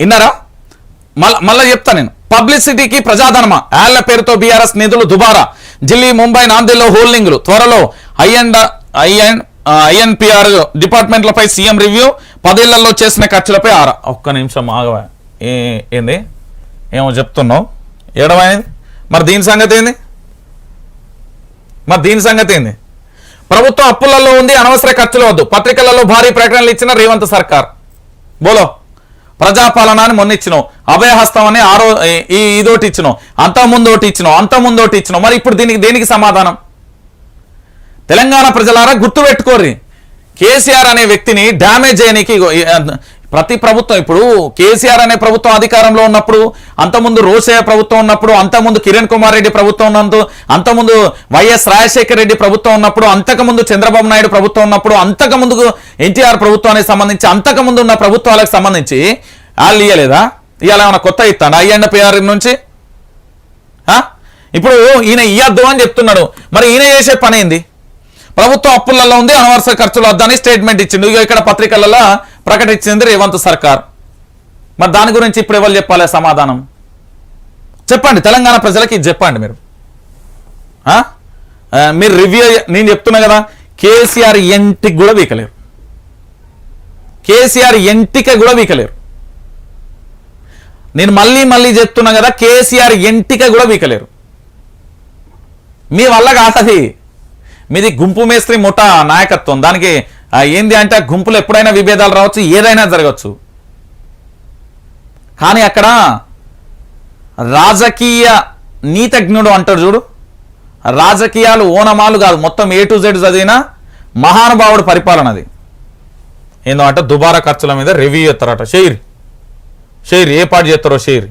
విన్నారా? మళ్ళా మళ్ళీ చెప్తా నేను. పబ్లిసిటీకి ప్రజాధనమా? యాళ్ళ పేరుతో బీఆర్ఎస్ నిధులు దుబారా? ఢిల్లీ ముంబై నాందేడ్లో హోల్డింగ్లు. త్వరలో ఐఎండ్ ఐఎన్ ఐఎన్పిఆర్ డిపార్ట్మెంట్లపై సీఎం రివ్యూ పదేళ్ళలో చేసిన ఖర్చులపై ఆరా. ఒక్క నిమిషం ఆగవా. ఏ ఏంది? ఏమో చెప్తున్నావు. ఏడవైంది మరి దీని సంగతి ఏంది? మరి దీని సంగతి ఏంది? ప్రభుత్వం అప్పులలో ఉంది అనవసర ఖర్చులు వద్దు. పత్రికలలో భారీ ప్రకటనలు ఇచ్చిన రేవంత్ సర్కార్. బోలో. ప్రజాపాలన అని మొన్న ఇచ్చినాం అభయహస్తం అని ఆరో ఈ ఇదోటి ఇచ్చినాం అంత ముందు ఒకటి అంత ముందు ఒకటి మరి ఇప్పుడు దీనికి దేనికి సమాధానం? తెలంగాణ ప్రజలారా గుర్తుపెట్టుకోర్రి. కేసీఆర్ అనే వ్యక్తిని డ్యామేజ్ చేయనీకి ప్రతి ప్రభుత్వం ఇప్పుడు కేసీఆర్ అనే ప్రభుత్వం అధికారంలో ఉన్నప్పుడు అంతకుముందు రోసయ్య ప్రభుత్వం ఉన్నప్పుడు అంతకుముందు కిరణ్ కుమార్ రెడ్డి ప్రభుత్వం ఉన్నందు అంతకుముందు వైఎస్ రాజశేఖర రెడ్డి ప్రభుత్వం ఉన్నప్పుడు అంతకుముందు చంద్రబాబు నాయుడు ప్రభుత్వం ఉన్నప్పుడు అంతకుముందు ఎన్టీఆర్ ప్రభుత్వానికి సంబంధించి అంతకుముందు ఉన్న ప్రభుత్వాలకు సంబంధించి వాళ్ళు ఇయ్యలేదా? ఇవాళ ఏమైనా కొత్త ఇస్తాడు? ఐఎన్పిఆర్ నుంచి? ఇప్పుడు ఈయన ఇయ్యద్దు అని చెప్తున్నాడు. మరి ఈయన చేసే పని ఏంది? ప్రభుత్వం అప్పులలో ఉంది అనవసర ఖర్చులు వద్దని స్టేట్మెంట్ ఇచ్చిండు. ఇక్కడ పత్రికలలో ప్రకటించింది రేవంత్ సర్కార్. మరి దాని గురించి ఇప్పుడు ఎవరు చెప్పాలి సమాధానం? చెప్పండి తెలంగాణ ప్రజలకి చెప్పండి మీరు. ఆ? మీరు రివ్యూ నేను చెప్తున్నా కదా కేసీఆర్ ఎంటికి కూడా వీకలేరు. కేసీఆర్ ఎంటిక కూడా వీకలేరు. నేను మళ్ళీ మళ్ళీ చెప్తున్నా కదా కేసీఆర్ ఎంటిక కూడా వీకలేరు. మీ వల్ల కాదది. మీది గుంపు మేస్త్రి ముఠా నాయకత్వం. దానికి ఏంది అంటే ఆ గుంపులు ఎప్పుడైనా విభేదాలు రావచ్చు ఏదైనా జరగచ్చు కానీ అక్కడ రాజకీయ నీతజ్ఞుడు అంటాడు చూడు. రాజకీయాలు ఓనమాలు కాదు మొత్తం ఏ టు జెడ్ చదివిన మహానుభావుడు పరిపాలన అది. ఏందో అంటే దుబారా ఖర్చుల మీద రివ్యూ చేస్తారట షేర్. షేర్ ఏ పాటు చేస్తారో షేర్.